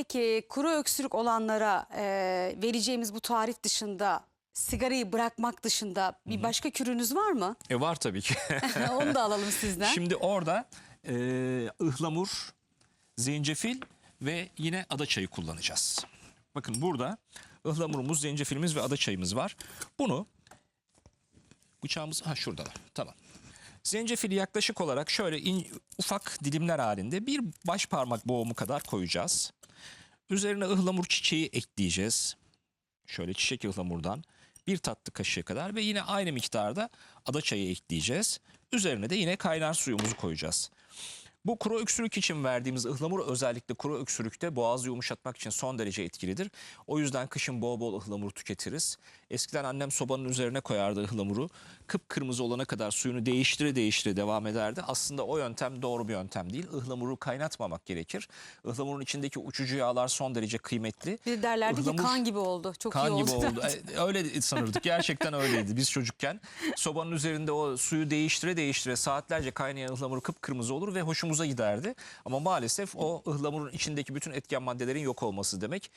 Peki kuru öksürük olanlara e, vereceğimiz bu tarif dışında sigarayı bırakmak dışında bir başka kürünüz var mı? E var tabii ki. Onu da alalım sizden. Şimdi orada e, ıhlamur, zencefil ve yine ada çayı kullanacağız. Bakın burada ıhlamurumuz, zencefilimiz ve ada çayımız var. Bunu bıçağımız ha şurada var. Tamam. Zencefili yaklaşık olarak şöyle in- ufak dilimler halinde bir baş parmak boğumu kadar koyacağız. Üzerine ıhlamur çiçeği ekleyeceğiz. Şöyle çiçek ıhlamurdan bir tatlı kaşığı kadar ve yine aynı miktarda ada çayı ekleyeceğiz. Üzerine de yine kaynar suyumuzu koyacağız. Bu kuru öksürük için verdiğimiz ıhlamur özellikle kuru öksürükte boğazı yumuşatmak için son derece etkilidir. O yüzden kışın bol bol ıhlamur tüketiriz. Eskiden annem sobanın üzerine koyardı ıhlamuru. Kıpkırmızı olana kadar suyunu değiştire değiştire devam ederdi. Aslında o yöntem doğru bir yöntem değil. Ihlamuru kaynatmamak gerekir. Ihlamurun içindeki uçucu yağlar son derece kıymetli. Bir derlerdi ki Ihlamur- kan gibi oldu. Çok Kan iyi gibi oldu. oldu. E, Öyle sanırdık. Gerçekten öyleydi biz çocukken. Sobanın üzerinde o suyu değiştire değiştire saatlerce kaynayan ıhlamur kıpkırmızı olur ve hoşumuza giderdi. Ama maalesef o ıhlamurun içindeki bütün etken maddelerin yok olması demek.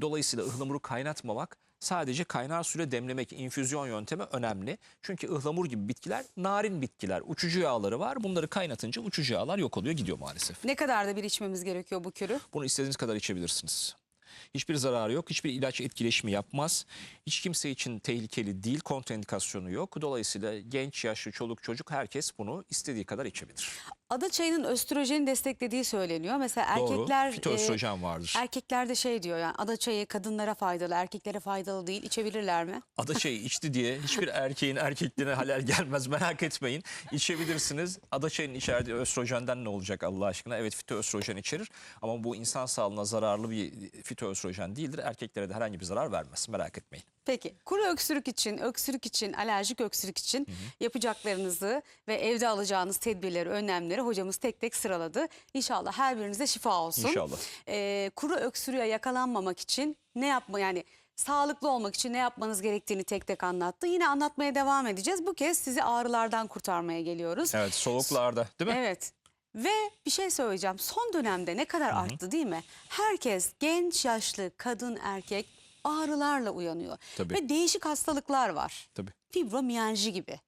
Dolayısıyla ıhlamuru kaynatmamak sadece kaynar suyla demlemek infüzyon yöntemi önemli. Çünkü ıhlamur gibi bitkiler narin bitkiler. Uçucu yağları var. Bunları kaynatınca uçucu yağlar yok oluyor gidiyor maalesef. Ne kadar da bir içmemiz gerekiyor bu kürü? Bunu istediğiniz kadar içebilirsiniz. Hiçbir zararı yok. Hiçbir ilaç etkileşimi yapmaz. Hiç kimse için tehlikeli değil. Kontraindikasyonu yok. Dolayısıyla genç, yaşlı, çoluk, çocuk herkes bunu istediği kadar içebilir. Ada çayının östrojeni desteklediği söyleniyor. Mesela Doğru. erkekler Fitoöstrojen vardır. erkeklerde şey diyor yani ada çayı kadınlara faydalı, erkeklere faydalı değil. İçebilirler mi? Ada çayı içti diye hiçbir erkeğin erkekliğine halel gelmez merak etmeyin. İçebilirsiniz. Ada çayının içerdiği östrojenden ne olacak Allah aşkına? Evet fitoöstrojen içerir ama bu insan sağlığına zararlı bir fitoöstrojen değildir. Erkeklere de herhangi bir zarar vermez merak etmeyin. Peki kuru öksürük için, öksürük için, alerjik öksürük için yapacaklarınızı ve evde alacağınız tedbirleri, önlemleri hocamız tek tek sıraladı. İnşallah her birinize şifa olsun. İnşallah. Ee, kuru öksürüğe yakalanmamak için ne yapma yani sağlıklı olmak için ne yapmanız gerektiğini tek tek anlattı. Yine anlatmaya devam edeceğiz. Bu kez sizi ağrılardan kurtarmaya geliyoruz. Evet soğuklarda değil mi? Evet. Ve bir şey söyleyeceğim. Son dönemde ne kadar arttı değil mi? Herkes genç, yaşlı, kadın, erkek ağrılarla uyanıyor. Tabii. Ve değişik hastalıklar var. Tabii. Fibromiyalji gibi.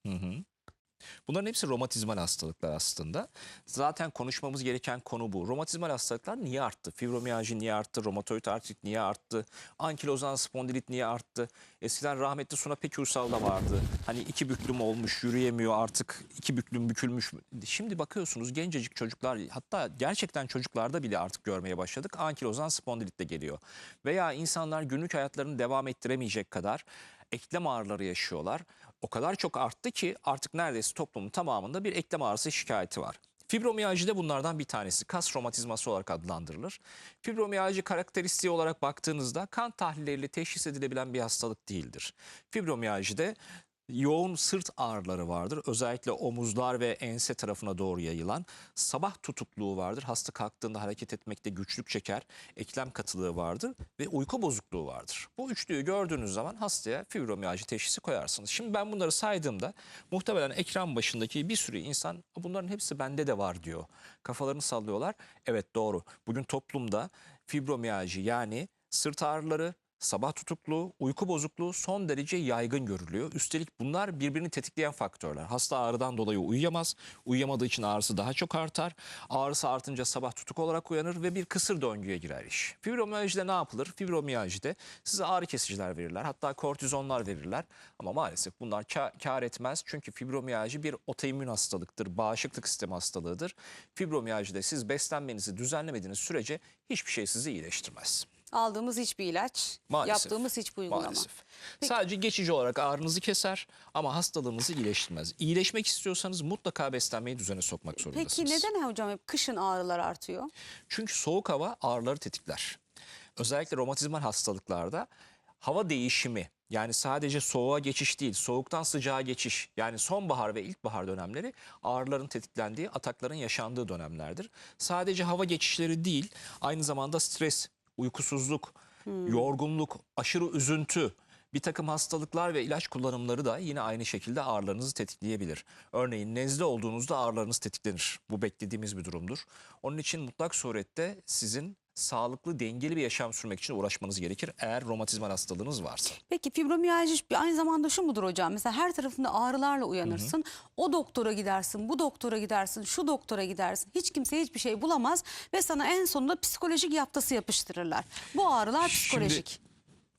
Bunların hepsi romatizmal hastalıklar aslında. Zaten konuşmamız gereken konu bu. Romatizmal hastalıklar niye arttı? Fibromiyalji niye arttı? Romatoid artrit niye arttı? Ankilozan spondilit niye arttı? Eskiden rahmetli Suna Pekursal da vardı. Hani iki büklüm olmuş, yürüyemiyor artık. iki büklüm bükülmüş. Şimdi bakıyorsunuz gencecik çocuklar hatta gerçekten çocuklarda bile artık görmeye başladık. Ankilozan spondilit de geliyor. Veya insanlar günlük hayatlarını devam ettiremeyecek kadar eklem ağrıları yaşıyorlar. O kadar çok arttı ki artık neredeyse toplumun tamamında bir eklem ağrısı şikayeti var. Fibromiyalji de bunlardan bir tanesi. Kas romatizması olarak adlandırılır. Fibromiyalji karakteristiği olarak baktığınızda kan tahlilleriyle teşhis edilebilen bir hastalık değildir. Fibromiyalji yoğun sırt ağrıları vardır. Özellikle omuzlar ve ense tarafına doğru yayılan. Sabah tutukluğu vardır. Hasta kalktığında hareket etmekte güçlük çeker. Eklem katılığı vardır ve uyku bozukluğu vardır. Bu üçlüyü gördüğünüz zaman hastaya fibromiyalji teşhisi koyarsınız. Şimdi ben bunları saydığımda muhtemelen ekran başındaki bir sürü insan bunların hepsi bende de var diyor. Kafalarını sallıyorlar. Evet doğru. Bugün toplumda fibromiyalji yani sırt ağrıları, sabah tutukluğu, uyku bozukluğu son derece yaygın görülüyor. Üstelik bunlar birbirini tetikleyen faktörler. Hasta ağrıdan dolayı uyuyamaz. Uyuyamadığı için ağrısı daha çok artar. Ağrısı artınca sabah tutuk olarak uyanır ve bir kısır döngüye girer iş. Fibromiyajide ne yapılır? Fibromiyajide size ağrı kesiciler verirler. Hatta kortizonlar verirler. Ama maalesef bunlar ka- kar etmez. Çünkü fibromiyajı bir otoimmün hastalıktır. Bağışıklık sistemi hastalığıdır. Fibromiyajide siz beslenmenizi düzenlemediğiniz sürece hiçbir şey sizi iyileştirmez. Aldığımız hiçbir ilaç, Maalesef. yaptığımız hiçbir uygulama. Maalesef. Sadece geçici olarak ağrınızı keser ama hastalığınızı iyileştirmez. İyileşmek istiyorsanız mutlaka beslenmeyi düzene sokmak zorundasınız. Peki neden hocam hep kışın ağrılar artıyor? Çünkü soğuk hava ağrıları tetikler. Özellikle romatizmal hastalıklarda hava değişimi yani sadece soğuğa geçiş değil, soğuktan sıcağa geçiş yani sonbahar ve ilkbahar dönemleri ağrıların tetiklendiği, atakların yaşandığı dönemlerdir. Sadece hava geçişleri değil, aynı zamanda stres, uykusuzluk, yorgunluk, aşırı üzüntü, bir takım hastalıklar ve ilaç kullanımları da yine aynı şekilde ağrılarınızı tetikleyebilir. Örneğin nezle olduğunuzda ağrılarınız tetiklenir. Bu beklediğimiz bir durumdur. Onun için mutlak surette sizin sağlıklı, dengeli bir yaşam sürmek için uğraşmanız gerekir eğer romatizmal hastalığınız varsa. Peki fibromiyalji bir aynı zamanda şu mudur hocam? Mesela her tarafında ağrılarla uyanırsın. O doktora gidersin, bu doktora gidersin, şu doktora gidersin. Hiç kimse hiçbir şey bulamaz ve sana en sonunda psikolojik yaftası yapıştırırlar. Bu ağrılar psikolojik.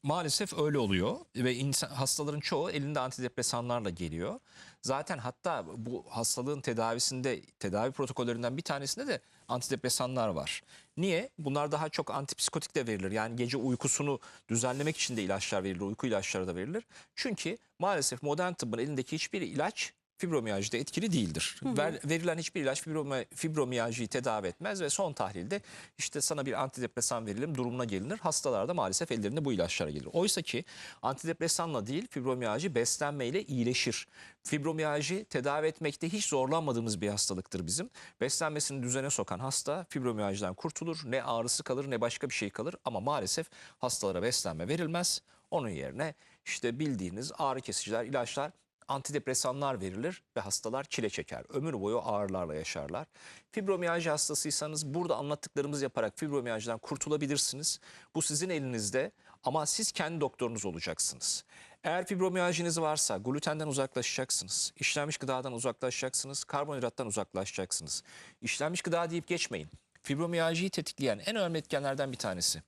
Maalesef öyle oluyor ve insan, hastaların çoğu elinde antidepresanlarla geliyor. Zaten hatta bu hastalığın tedavisinde tedavi protokollerinden bir tanesinde de antidepresanlar var. Niye? Bunlar daha çok antipsikotik de verilir. Yani gece uykusunu düzenlemek için de ilaçlar verilir, uyku ilaçları da verilir. Çünkü maalesef modern tıbbın elindeki hiçbir ilaç fibromiyajide etkili değildir. Ver- verilen hiçbir ilaç fibrome, fibromiyajıyı tedavi etmez ve son tahlilde işte sana bir antidepresan verelim durumuna gelinir. Hastalar da maalesef ellerinde bu ilaçlara gelir. Oysa ki antidepresanla değil fibromiyajı beslenmeyle iyileşir. Fibromiyajı tedavi etmekte hiç zorlanmadığımız bir hastalıktır bizim. Beslenmesini düzene sokan hasta fibromiyajdan kurtulur. Ne ağrısı kalır ne başka bir şey kalır ama maalesef hastalara beslenme verilmez. Onun yerine işte bildiğiniz ağrı kesiciler, ilaçlar antidepresanlar verilir ve hastalar çile çeker. Ömür boyu ağrılarla yaşarlar. Fibromiyalji hastasıysanız burada anlattıklarımızı yaparak fibromiyajdan kurtulabilirsiniz. Bu sizin elinizde ama siz kendi doktorunuz olacaksınız. Eğer fibromiyajiniz varsa glutenden uzaklaşacaksınız. işlenmiş gıdadan uzaklaşacaksınız. Karbonhidrattan uzaklaşacaksınız. İşlenmiş gıda deyip geçmeyin. Fibromiyaljiyi tetikleyen en önemli etkenlerden bir tanesi.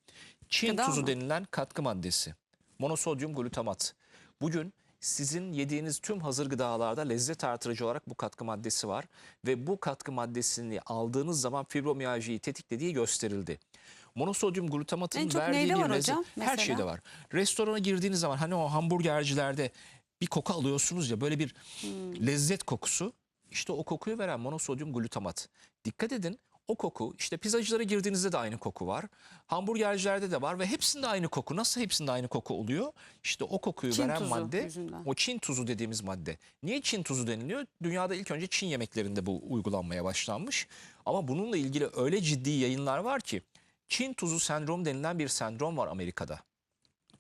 Çin Gıda tuzu mı? denilen katkı maddesi. Monosodyum glutamat. Bugün sizin yediğiniz tüm hazır gıdalarda lezzet artırıcı olarak bu katkı maddesi var ve bu katkı maddesini aldığınız zaman fibromiyaljiyi tetiklediği gösterildi. Monosodyum glutamatın En çok verdiği neyde var lezzet hocam her şeyde var. Restorana girdiğiniz zaman hani o hamburgercilerde bir koku alıyorsunuz ya böyle bir Hmm. lezzet kokusu. İşte o kokuyu veren monosodyum glutamat. Dikkat edin o koku işte pizzacılara girdiğinizde de aynı koku var. Hamburgercilerde de var ve hepsinde aynı koku. Nasıl hepsinde aynı koku oluyor? İşte o kokuyu Çin veren madde yüzünden. o Çin tuzu dediğimiz madde. Niye Çin tuzu deniliyor? Dünyada ilk önce Çin yemeklerinde bu uygulanmaya başlanmış. Ama bununla ilgili öyle ciddi yayınlar var ki Çin tuzu sendromu denilen bir sendrom var Amerika'da.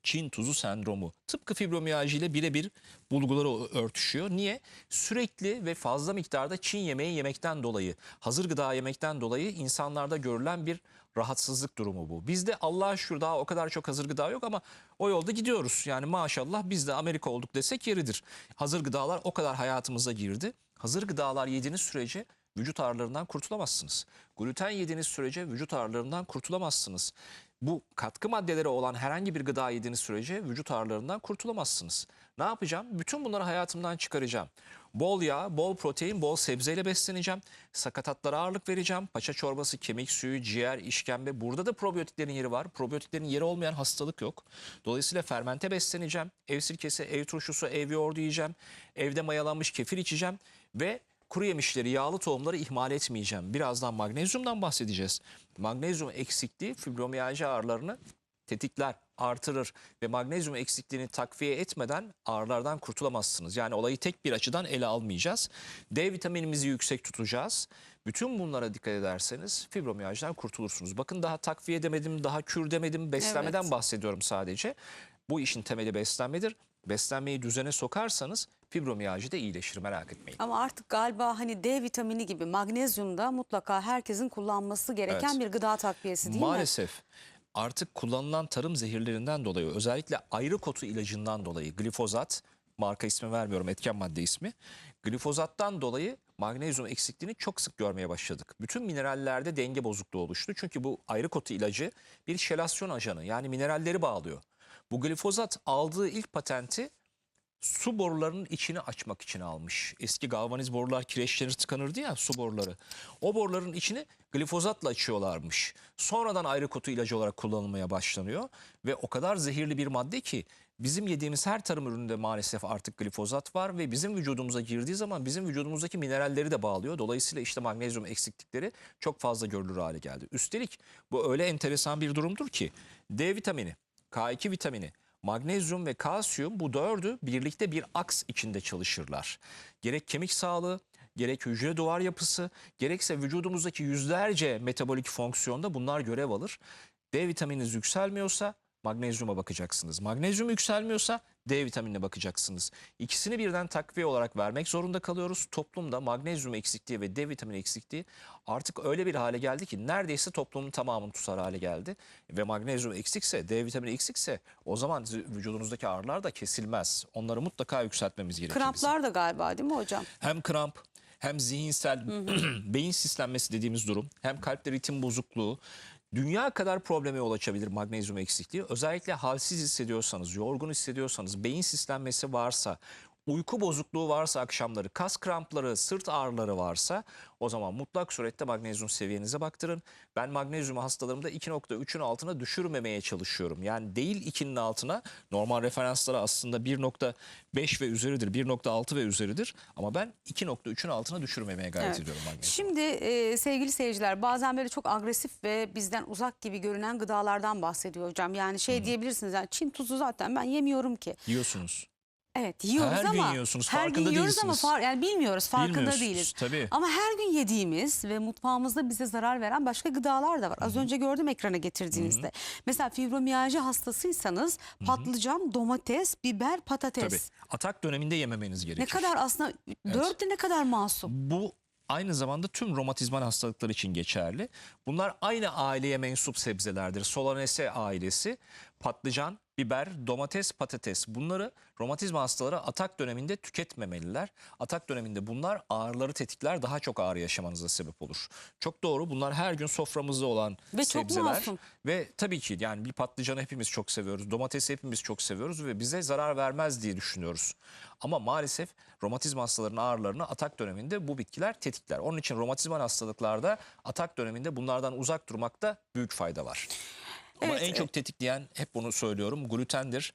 Çin tuzu sendromu. Tıpkı fibromiyalji ile birebir bulguları örtüşüyor. Niye? Sürekli ve fazla miktarda Çin yemeği yemekten dolayı, hazır gıda yemekten dolayı insanlarda görülen bir rahatsızlık durumu bu. Bizde Allah'a şükür daha o kadar çok hazır gıda yok ama o yolda gidiyoruz. Yani maşallah biz de Amerika olduk desek yeridir. Hazır gıdalar o kadar hayatımıza girdi. Hazır gıdalar yediğiniz sürece vücut ağrılarından kurtulamazsınız. Gluten yediğiniz sürece vücut ağrılarından kurtulamazsınız. Bu katkı maddeleri olan herhangi bir gıda yediğiniz sürece vücut ağrılarından kurtulamazsınız. Ne yapacağım? Bütün bunları hayatımdan çıkaracağım. Bol yağ, bol protein, bol sebzeyle besleneceğim. Sakatatlara ağırlık vereceğim. Paça çorbası, kemik suyu, ciğer, işkembe. Burada da probiyotiklerin yeri var. Probiyotiklerin yeri olmayan hastalık yok. Dolayısıyla fermente besleneceğim. Ev sirkesi, ev turşusu, ev yoğurdu yiyeceğim. Evde mayalanmış kefir içeceğim. Ve kuru yemişleri, yağlı tohumları ihmal etmeyeceğim. Birazdan magnezyumdan bahsedeceğiz. Magnezyum eksikliği fibromiyalji ağrılarını tetikler, artırır ve magnezyum eksikliğini takviye etmeden ağrılardan kurtulamazsınız. Yani olayı tek bir açıdan ele almayacağız. D vitaminimizi yüksek tutacağız. Bütün bunlara dikkat ederseniz fibromiyajdan kurtulursunuz. Bakın daha takviye demedim, daha kür demedim, beslenmeden Evet. bahsediyorum sadece. Bu işin temeli beslenmedir. Beslenmeyi düzene sokarsanız fibromiyajı da iyileşir merak etmeyin. Ama artık galiba hani D vitamini gibi magnezyum da mutlaka herkesin kullanması gereken Evet. bir gıda takviyesi değil mi? Maalesef artık kullanılan tarım zehirlerinden dolayı özellikle ayrı kotu ilacından dolayı glifozat marka ismi vermiyorum etken madde ismi. Glifozattan dolayı magnezyum eksikliğini çok sık görmeye başladık. Bütün minerallerde denge bozukluğu oluştu. Çünkü bu ayrı kotu ilacı bir şelasyon ajanı yani mineralleri bağlıyor. Bu glifozat aldığı ilk patenti su borularının içini açmak için almış. Eski galvaniz borular kireçlenir tıkanırdı ya su boruları. O boruların içini glifozatla açıyorlarmış. Sonradan ayrı kotu ilacı olarak kullanılmaya başlanıyor. Ve o kadar zehirli bir madde ki bizim yediğimiz her tarım ürününde maalesef artık glifozat var. Ve bizim vücudumuza girdiği zaman bizim vücudumuzdaki mineralleri de bağlıyor. Dolayısıyla işte magnezyum eksiklikleri çok fazla görülür hale geldi. Üstelik bu öyle enteresan bir durumdur ki D vitamini, K2 vitamini, Magnezyum ve kalsiyum bu dördü birlikte bir aks içinde çalışırlar. Gerek kemik sağlığı, gerek hücre duvar yapısı, gerekse vücudumuzdaki yüzlerce metabolik fonksiyonda bunlar görev alır. D vitamininiz yükselmiyorsa magnezyuma bakacaksınız. Magnezyum yükselmiyorsa D vitaminine bakacaksınız. İkisini birden takviye olarak vermek zorunda kalıyoruz. Toplumda magnezyum eksikliği ve D vitamini eksikliği artık öyle bir hale geldi ki neredeyse toplumun tamamını tutar hale geldi. Ve magnezyum eksikse, D vitamini eksikse o zaman vücudunuzdaki ağrılar da kesilmez. Onları mutlaka yükseltmemiz gerekir. bizim. Kramplar da galiba değil mi hocam? Hem kramp hem zihinsel beyin sislenmesi dediğimiz durum hem kalpte ritim bozukluğu dünya kadar probleme yol açabilir magnezyum eksikliği. Özellikle halsiz hissediyorsanız, yorgun hissediyorsanız, beyin sislenmesi varsa, uyku bozukluğu varsa akşamları, kas krampları, sırt ağrıları varsa o zaman mutlak surette magnezyum seviyenize baktırın. Ben magnezyumu hastalarımda 2.3'ün altına düşürmemeye çalışıyorum. Yani değil 2'nin altına normal referansları aslında 1.5 ve üzeridir, 1.6 ve üzeridir. Ama ben 2.3'ün altına düşürmemeye gayret Evet. ediyorum magnezyumu. Şimdi e, sevgili seyirciler bazen böyle çok agresif ve bizden uzak gibi görünen gıdalardan bahsediyor hocam. Yani şey diyebilirsiniz yani Çin tuzu zaten ben yemiyorum ki. Yiyorsunuz. Evet yiyoruz Her gün ama yiyorsunuz, her gün farkında yiyoruz ama değilsiniz. far- yani bilmiyoruz farkında Bilmiyorsunuz, değiliz. tabii. Ama her gün yediğimiz ve mutfağımızda bize zarar veren başka gıdalar da var. Az önce gördüm ekrana getirdiğinizde. Mesela fibromiyalji hastasıysanız patlıcan, domates, biber, patates. Tabii. Atak döneminde yememeniz gerekir. Ne kadar aslında dört de ne kadar masum. Bu aynı zamanda tüm romatizmal hastalıklar için geçerli. Bunlar aynı aileye mensup sebzelerdir. Solanaceae ailesi, patlıcan, biber, domates, patates. Bunları romatizma hastaları atak döneminde tüketmemeliler. Atak döneminde bunlar ağrıları tetikler, daha çok ağrı yaşamanıza sebep olur. Çok doğru. Bunlar her gün soframızda olan Ve çok sebzeler. masum. Ve tabii ki yani bir patlıcanı hepimiz çok seviyoruz. Domatesi hepimiz çok seviyoruz ve bize zarar vermez diye düşünüyoruz. Ama maalesef romatizma hastalarının ağrılarını atak döneminde bu bitkiler tetikler. Onun için romatizmal hastalıklarda atak döneminde bunlardan uzak durmakta büyük fayda var. Ama Evet, en çok tetikleyen hep bunu söylüyorum glutendir.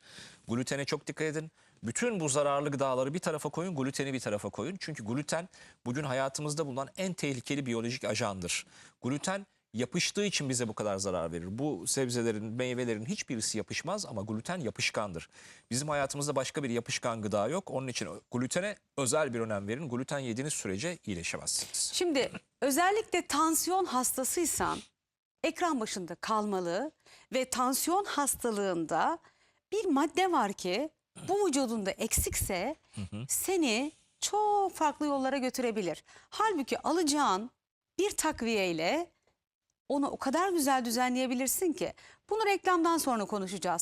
Glutene çok dikkat edin. Bütün bu zararlı gıdaları bir tarafa koyun, gluteni bir tarafa koyun. Çünkü gluten bugün hayatımızda bulunan en tehlikeli biyolojik ajandır. Gluten yapıştığı için bize bu kadar zarar verir. Bu sebzelerin, meyvelerin hiçbirisi yapışmaz ama gluten yapışkandır. Bizim hayatımızda başka bir yapışkan gıda yok. Onun için glutene özel bir önem verin. Gluten yediğiniz sürece iyileşemezsiniz. Şimdi özellikle tansiyon hastasıysan ekran başında kalmalı ve tansiyon hastalığında bir madde var ki bu vücudunda eksikse seni çok farklı yollara götürebilir. Halbuki alacağın bir takviyeyle onu o kadar güzel düzenleyebilirsin ki bunu reklamdan sonra konuşacağız.